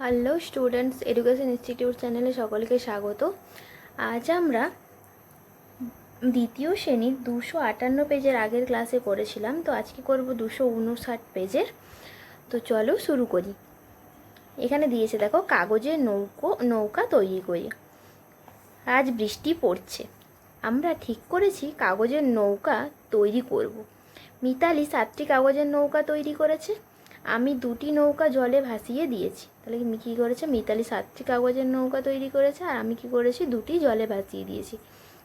Hello students education institute চ্যানেলে সকলকে স্বাগত। আজ আমরা দ্বিতীয় শ্রেণির দুশো আটান্ন পেজের আগের ক্লাসে করেছিলাম তো আজকে করব? দুশো উনষাট পেজের। তো চলো শুরু করি। এখানে দিয়েছে, দেখো কাগজের নৌকো, নৌকা তৈরি করি। আজ বৃষ্টি পড়ছে। আমরা ঠিক করেছি কাগজের নৌকা তৈরি করব। মিতালি সাতটি কাগজের নৌকা তৈরি করেছে। আমি দুটি নৌকা জলে ভাসিয়ে দিয়েছি। তাহলে কি কী করেছে? মিতালি সাতটি কাগজের নৌকা তৈরি করেছে আর আমি কি করেছি? দুটি জলে ভাসিয়ে দিয়েছি।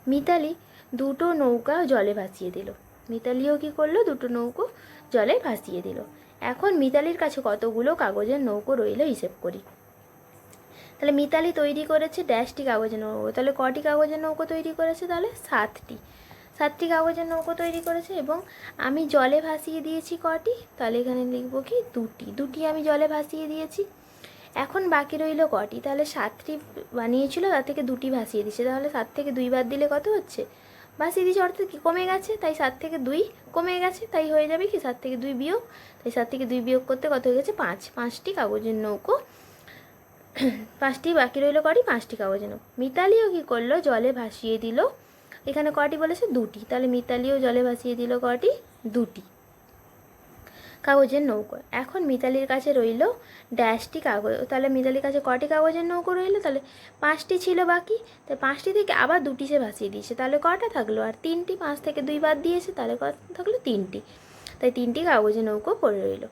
মিতালি দুটো নৌকা জলে ভাসিয়ে দিল। মিতালিও কি করল? দুটো নৌকো জলে ভাসিয়ে দিল। এখন মিতালির কাছে কতগুলো কাগজের নৌকো রইল হিসেব করি। তাহলে মিতালি তৈরি করেছে ড্যাশটি কাগজের নৌকো। তাহলে কটি কাগজের নৌকো তৈরি করেছে? তাহলে সাতটি। সাতটি কাগজের নৌকো তৈরি করেছে এবং আমি জলে ভাসিয়ে দিয়েছি কটি। তাহলে এখানে লিখব কি? দুটি। দুটি আমি জলে ভাসিয়ে দিয়েছি। এখন বাকি রইল কটি। তাহলে সাতটি বানিয়েছিল, তার থেকে দুটি ভাসিয়ে দিচ্ছে তাহলে সাত থেকে দুই বাদ দিলে কত হচ্ছে? ভাসিয়ে দিয়েছে অর্থাৎ কি? কমে গেছে। তাই সাত থেকে দুই কমে গেছে। তাই হয়ে যাবে কি? সাত থেকে দুই বিয়োগ। তাই সাত থেকে দুই বিয়োগ করতে কত হয়ে গেছে? পাঁচ। পাঁচটি কাগজের নৌকো। পাঁচটি বাকি রইল কটি? পাঁচটি কাগজের নৌকো। মিতালিও কী করল? জলে ভাসিয়ে দিল। এখানে কটি বলেছে? দুটি। তাহলে মিতালিও জলে ভাসিয়ে দিল কটি? দুটি। কাগজের নৌকো। এখন মিতালির কাছে রইল ড্যাশটি কাগজ। তাহলে মিতালির কাছে কটি কাগজের নৌকো রইল? তাহলে পাঁচটি ছিল বাকি। তাই পাঁচটি থেকে আবার দুটি সে ভাসিয়ে দিয়েছে। তাহলে কটা থাকল? আর তিনটি পাঁচ থেকে দুই বাদ দিয়েছে। তাহলে কত থাকল? তিনটি। তাই তিনটি কাগজের নৌকো পড়ে রইল।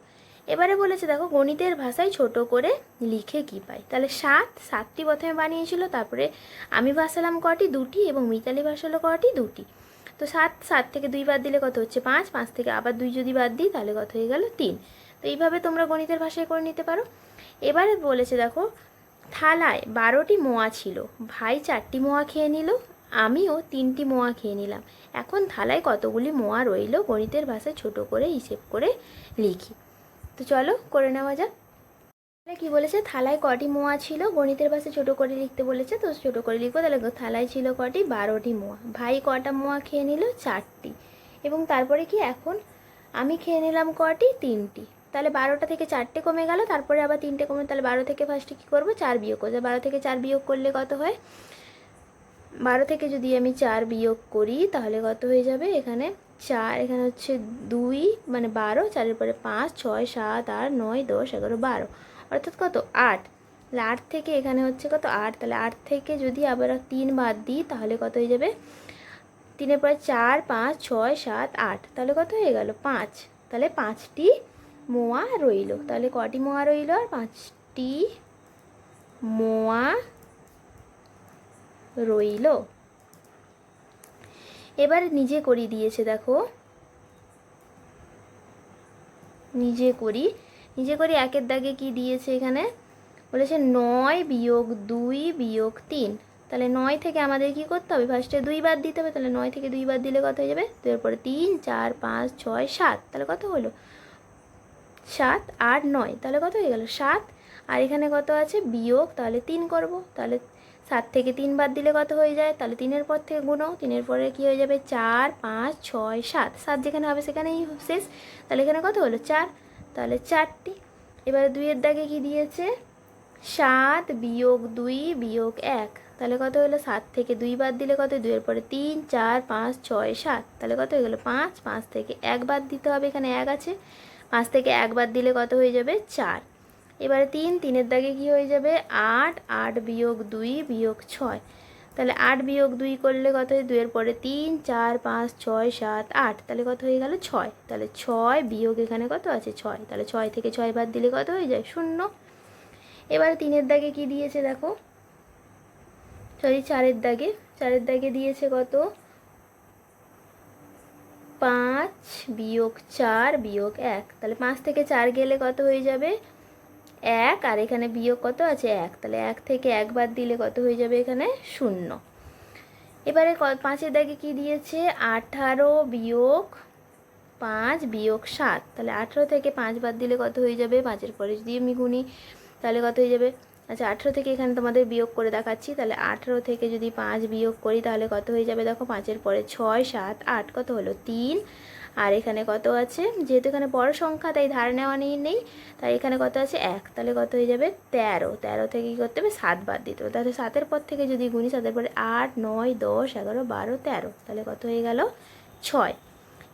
এবারে বলেছে, দেখো, গণিতের ভাষায় ছোট করে লিখে কি পাই? তাহলে সাত, সাতটি প্রথমে বানিয়েছিল, তারপরে আমি ভাসালাম কটি, দুটি, এবং মিতালি ভাসালো কটি, দুটি। তো সাত সাত থেকে দুই বাদ দিলে কত হচ্ছে? পাঁচ পাঁচ থেকে আবার দুই যদি বাদ দিই, তাহলে কত হয়ে গেল? তিন। তো এইভাবে তোমরা গণিতের ভাষায় করে নিতে পারো। এবারে বলেছে, দেখো, থালায় বারোটি মোয়া ছিল। ভাই চারটি মোয়া খেয়ে নিল, আমিও তিনটি মোয়া খেয়ে নিলাম। এখন থালায় কতগুলি মোয়া রইল? গণিতের ভাষায় ছোট করে হিসেব করে লিখি। তো চলো করে নেওয়া যাক। তাহলে কী বলেছে? থালায় কটি মোয়া ছিল? গণিতের পাশে ছোটো করে লিখতে বলেছে, তো ছোটো করে লিখব। তাহলে থালায় ছিল কটি? বারোটি মোয়া। ভাই কটা মোয়া খেয়ে নিল? চারটি। এবং তারপরে কি এখন? আমি খেয়ে নিলাম কটি? তিনটি। তাহলে বারোটা থেকে চারটে কমে গেল, তারপরে আবার তিনটে কমে তাহলে বারো থেকে ফার্স্টে কী করব? চার বিয়োগ করব। বারো থেকে চার বিয়োগ করলে কত হয়? বারো থেকে যদি আমি চার বিয়োগ করি, তাহলে কত হয়ে যাবে? এখানে চার, এখানে হচ্ছে দুই মানে বারো, চারের পরে পাঁচ, ছয়, সাত, আট, নয়, দশ, এগারো, বারো। অর্থাৎ কত? আট। তাহলে আট থেকে এখানে হচ্ছে কত? আট। তাহলে আট থেকে যদি আবার তিন বাদ দিই, তাহলে কত হয়ে যাবে? তিনের পরে চার, পাঁচ, ছয়, সাত, আট। তাহলে কত হয়ে গেল? পাঁচ। তাহলে পাঁচটি মোয়া রইল। তাহলে কটি মোয়া রইল? আর পাঁচটি মোয়া রইল। এবার নিজে করি দিয়েছে, দেখো। নিজে করি। নিজে করি একের দাগে কি দিয়েছে এখানে? বলেছে নয় বিয়োগ দুই বিয়োগ তিন। তাহলে নয় থেকে আমাদের কি করতে হবে? ফার্স্টে দুই বাদ দিতে হবে, তাহলে নয় থেকে দুই বাদ দিলে কত হয়ে যাবে? দুইয়ের পরে তিন, চার, পাঁচ, ছয়, সাত। তাহলে কত হলো? সাত, আট, নয়। তাহলে কত হয়ে গেল? সাত আর এখানে কত আছে? বিয়োগ, তাহলে তিন করব। তাহলে সাত থেকে তিন বাদ দিলে কত হয়ে যায়? তাহলে তিনের পর থেকে গুণো তিনের পরে কি হয়ে যাবে? চার, পাঁচ, ছয়, সাত। সাত যেখানে হবে সেখানেই শেষ। তাহলে এখানে কত হলো? চার। তাহলে চারটি। এবারে দুইয়ের দাগে কি দিয়েছে? সাত বিয়োগ দুই বিয়োগ এক। তাহলে কত হলো? সাত থেকে দুই বাদ দিলে কত? দুইয়ের পরে তিন, চার, পাঁচ, ছয়, সাত। তাহলে কত হয়ে গেলো? পাঁচ। পাঁচ থেকে এক বাদ দিতে হবে। এখানে এক আছে। পাঁচ থেকে এক বাদ দিলে কত হয়ে যাবে? চার। এবারে তিন, তিনের দাগে কি হয়ে যাবে? আট আট বিয়োগ দুই বিয়োগ ছয়। তাহলে আট বিয়োগ দুই করলে কত হয়? দুইয়ের পরে তিন, চার, পাঁচ, ছয়, সাত, আট। তাহলে কত হয়ে গেল? ছয়। তাহলে ছয় বিয়োগ এখানে কত আছে? ছয়। তাহলে ছয় থেকে ছয় বাদ দিলে কত হয়ে যায়? শূন্য। এবারে তিনের দাগে কি দিয়েছে দেখো? সরি, চারের দাগে। চারের দাগে দিয়েছে কত? পাঁচ বিয়োগ চার বিয়োগ এক। তাহলে পাঁচ থেকে চার গেলে কত হয়ে যাবে? এক, আর এখানে বিয়োগ কত আছে এক? তাহলে এক থেকে একবার দিলে কত হয়ে যাবে এখানে? শূন্য। এবারে পাঁচের দাগে কি দিয়েছে? আঠারো বিয়োগ পাঁচ বিয়োগ সাত। তাহলে আঠেরো থেকে পাঁচ বাদ দিলে কত হয়ে যাবে? পাঁচের পরে যদি আমি গুনি, তাহলে কত হয়ে যাবে? আচ্ছা আঠেরো থেকে এখানে তোমাদের বিয়োগ করে দেখাচ্ছি। তাহলে আঠেরো থেকে যদি পাঁচ বিয়োগ করি, তাহলে কত হয়ে যাবে? দেখো, পাঁচের পরে ছয়, সাত, আট, কত হলো? তিন। আর এখানে কত আছে? যেহেতু এখানে বড় সংখ্যা, তাই ধার নেওয়া নেই নেই। তাই এখানে কত আছে? এক। তাহলে কত হয়ে যাবে? তেরো। তেরো থেকে কী করতে হবে? সাত বাদ দিতে হবে। তাহলে সাতের পর থেকে যদি গুনি, সাতের পরে আট, নয়, দশ, এগারো, বারো, তেরো। তাহলে কত হয়ে গেল? ছয়।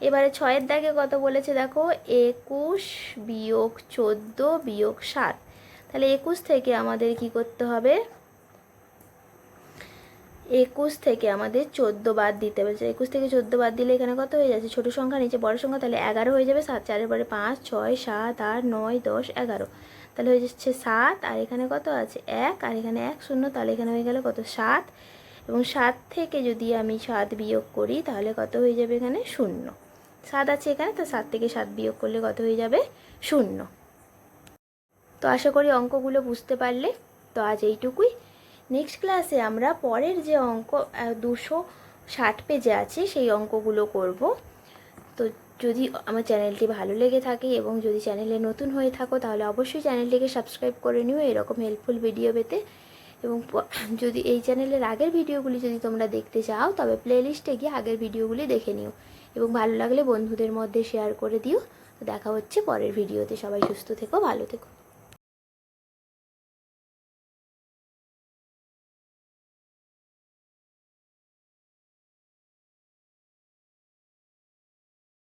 এবারে ছয়ের দাগে কত বলেছে দেখো? একুশ বিয়োগ চোদ্দ বিয়োগ সাত। তাহলে একুশ থেকে আমাদের কি করতে হবে? একুশ থেকে আমাদের চোদ্দ বাদ দিতে হবে একুশ থেকে চোদ্দ বাদ দিলে এখানে কত হয়ে যাচ্ছে? ছোটো সংখ্যা, নিচে বড় সংখ্যা, তাহলে এগারো হয়ে যাবে সাত। চারের পরে পাঁচ, ছয়, সাত, আট, নয়, দশ, এগারো। তাহলে হয়ে যাচ্ছে সাত, আর এখানে কত আছে? এক, আর এখানে এক শূন্য, তাহলে এখানে হয়ে গেল কত? সাত। এবং সাত থেকে যদি আমি সাত বিয়োগ করি, তাহলে কত হয়ে যাবে এখানে? শূন্য। সাত আছে এখানে, তো সাত থেকে সাত বিয়োগ করলে কত হয়ে যাবে? শূন্য। তো আশা করি অঙ্কগুলো বুঝতে পারলে। তো আজ এইটুকুই। নেক্সট ক্লাসে আমরা পরের যে অঙ্ক দুশো ষাট পেজে আছে, সেই অঙ্কগুলো করব। তো যদি আমার চ্যানেলটি ভালো লেগে থাকে এবং যদি চ্যানেলে নতুন হয়ে থাকো, তাহলে অবশ্যই চ্যানেলটিকে সাবস্ক্রাইব করে নিও এরকম হেল্পফুল ভিডিও পেতে। এবং যদি এই চ্যানেলের আগের ভিডিওগুলি যদি তোমরা দেখতে চাও, তবে প্লেলিস্টে গিয়ে আগের ভিডিওগুলি দেখে নিও। এবং ভালো লাগলে বন্ধুদের মধ্যে শেয়ার করে দিও। তো দেখা হচ্ছে পরের ভিডিওতে সবাই সুস্থ থেকো, ভালো থেকো।